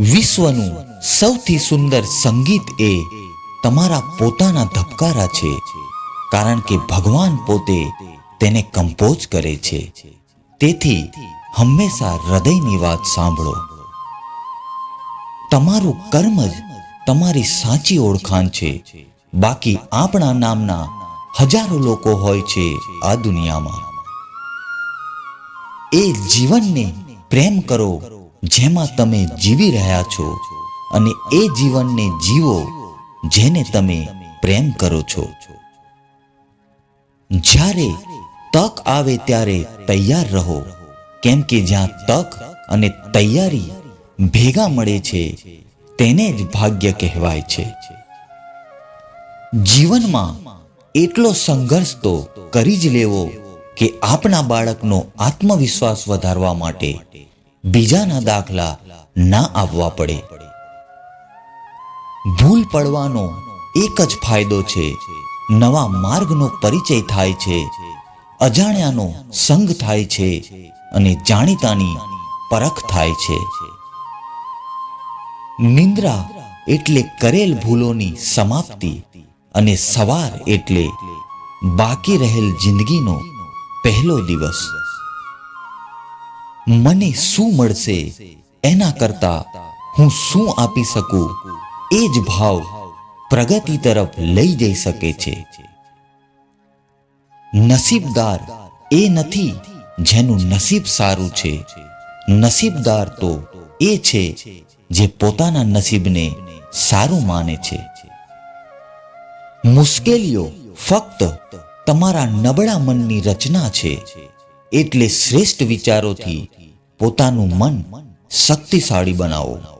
વિશ્વનું સૌથી સુંદર સંગીત એ તમારા પોતાના ધબકારા છે, કારણ કે ભગવાન પોતે તેને કમ્પોઝ કરે છે. તેથી હંમેશા હૃદયની વાત સાંભળો. તમારું કર્મ જ તમારી સાચી ઓળખાણ છે. બાકી આપણા નામના હજારો લોકો હોય છે આ દુનિયામાં. એ જીવનને પ્રેમ કરો જેમાં તમે જીવી રહ્યા છો અને એ જીવનને જીવો જેને તમે પ્રેમ કરો છો. જ્યારે તક આવે ત્યારે તૈયાર રહો, કેમ કે જ્યાં તક અને તૈયારી ભેગા મળે છે, તેને જ ભાગ્ય કહેવાય છે. જીવનમાં એટલો સંઘર્ષ તો કરી જ લેવો કે આપણા બાળકનો આત્મવિશ્વાસ વધારવા માટે બીજાના દાખલા ના આવવા પડે. ભૂલ પડવાનો એક જ ફાયદો છે. નવા માર્ગનો પરિચય થાય છે. અજાણ્યાનો સંગ થાય છે અને જાણીતાની પરખ થાય છે. નિંદ્રા એટલે કરેલ ભૂલોની સમાપ્તિ અને સવાર એટલે બાકી રહેલ જિંદગીનો પહેલો દિવસ. મને શું મળશે એના કરતા હું શું આપી શકું? એ જ ભાવ પ્રગતિ તરફ લઈ જઈ શકે છે. નસીબદાર એ નથી જેનું નસીબ સારું છે. નસીબદાર તો એ છે જે પોતાના નસીબને સારું માને છે. મુશ્કેલીઓ ફક્ત તમારા નબળા મનની રચના છે. એટલે શ્રેષ્ઠ વિચારોથી પોતાનું મન શક્તિશાળી બનાવો.